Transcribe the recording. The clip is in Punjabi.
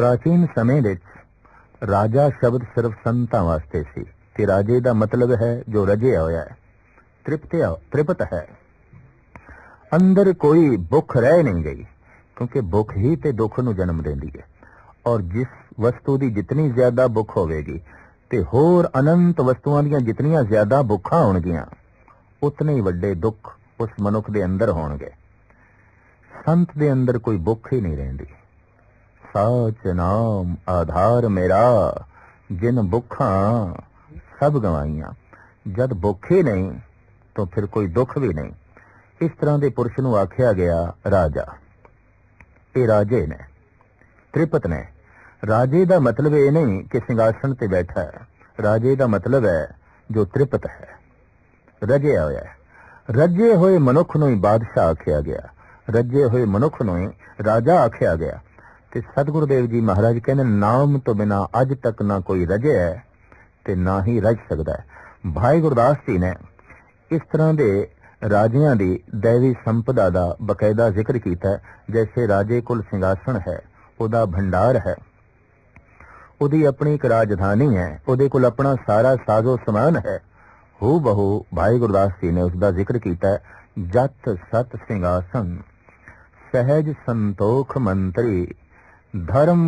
ਪ੍ਰਾਚੀਨ ਸਮੇਂ ਵਿੱਚ ਰਾਜਾ ਸ਼ਬਦ ਸਿਰਫ ਸੰਤਾਂ ਵਾਸਤੇ ਸੀ ਤੇ ਰਾਜੇ ਦਾ ਮਤਲਬ ਹੈ ਜੋ ਰਜਿਆ ਹੋਇਆ ਹੈ, ਤ੍ਰਿਪਤਿਆ, ਤ੍ਰਿਪਤ ਹੈ। ਅੰਦਰ ਕੋਈ ਭੁੱਖ ਰਹਿ ਨਹੀਂ ਗਈ, ਕਿਉਂਕਿ ਭੁੱਖ ਹੀ ਤੇ ਦੁੱਖ ਨੂੰ ਜਨਮ ਦਿੰਦੀ ਹੈ। ਔਰ ਜਿਸ ਵਸਤੂ ਦੀ ਜਿਤਨੀ ਜ਼ਿਆਦਾ ਭੁੱਖ ਹੋਵੇਗੀ ਤੇ ਹੋਰ ਅਨੰਤ ਵਸਤੂਆਂ ਦੀਆਂ ਜਿਤਨੀਆਂ ਜ਼ਿਆਦਾ ਭੁੱਖਾਂ ਹੋਣਗੀਆਂ, ਉਤਨੇ ਹੀ ਵੱਡੇ ਦੁੱਖ ਉਸ ਮਨੁੱਖ ਦੇ ਅੰਦਰ ਹੋਣਗੇ। ਸੰਤ ਦੇ ਅੰਦਰ ਕੋਈ ਭੁੱਖ ਹੀ ਨਹੀਂ ਰਹਿੰਦੀ। ਸਾਚ ਨਾਮ ਆਧਾਰ ਮੇਰਾ, ਜਿਨ ਭੁੱਖਾਂ ਸਭ ਗਵਾਈਆਂ। ਜਦ ਭੁੱਖੇ ਨਹੀਂ, ਤਾਂ ਫਿਰ ਕੋਈ ਦੁੱਖ ਵੀ ਨਹੀਂ। ਇਸ ਤਰ੍ਹਾਂ ਦੇ ਪੁਰਸ਼ ਨੂੰ ਆਖਿਆ ਗਿਆ ਰਾਜਾ। ਇਹ ਰਾਜੇ ਨੇ, ਤ੍ਰਿਪਤ ਨੇ। ਰਾਜੇ ਦਾ ਮਤਲਬ ਇਹ ਨਹੀਂ ਕਿ ਸਿੰਘਾਸਣ ਤੇ ਬੈਠਾ ਹੈ। ਰਾਜੇ ਦਾ ਮਤਲਬ ਹੈ, ਜੋ ਤ੍ਰਿਪਤ ਹੈ। ਰਜਿਆ ਹੋਇਆ ਹੈ। ਰੱਜੇ ਹੋਏ ਮਨੁੱਖ ਨੂੰ ਹੀ ਬਾਦਸ਼ਾਹ ਆਖਿਆ ਗਿਆ। ਰੱਜੇ ਹੋਏ ਮਨੁੱਖ ਨੂੰ ਹੀ ਰਾਜਾ ਆਖਿਆ ਗਿਆ। ਤੇ ਸਤਿਗੁਰੂ ਦੇਵ ਜੀ ਮਹਾਰਾਜ ਕਹਿੰਦੇ ਨਾਮ ਤੋਂ ਬਿਨਾ ਅੱਜ ਤੱਕ ਨਾ ਕੋਈ ਰਜਿਆ ਹੈ ਤੇ ਨਾ ਹੀ ਰਜ ਸਕਦਾ ਹੈ। ਭਾਈ ਗੁਰਦਾਸ ਜੀ ਨੇ ਇਸ ਤਰ੍ਹਾਂ ਦੇ ਰਾਜਿਆਂ ਦੀ ਦੇਵੀ ਸੰਪਦਾ ਦਾ ਬਕਾਇਦਾ ਜ਼ਿਕਰ ਕੀਤਾ ਜੈਸੇ ਰਾਜੇ ਕੋਲ ਸਿੰਘਾਸਣ ਹੈ, ਉਹਦਾ ਭੰਡਾਰ ਹੈ। ਉਹਦੀ ਆਪਣੀ ਇੱਕ ਰਾਜਧਾਨੀ ਹੈ, ਉਹਦੇ ਕੋਲ ਆਪਣਾ ਸਾਰਾ ਸਾਜ਼ੋ ਸਮਾਨ ਹੈ। ਹੂ ਬਹੂ ਭਾਈ ਗੁਰਦਾਸ ਜੀ ਨੇ ਉਸ ਦਾ ਜ਼ਿਕਰ ਕੀਤਾ ਹੈ, ਜਤ ਸਤ ਸਿੰਘਾਸਨ, ਸਹਿਜ ਸੰਤੋਖ ਮੰਤਰੀ ਧਰਮ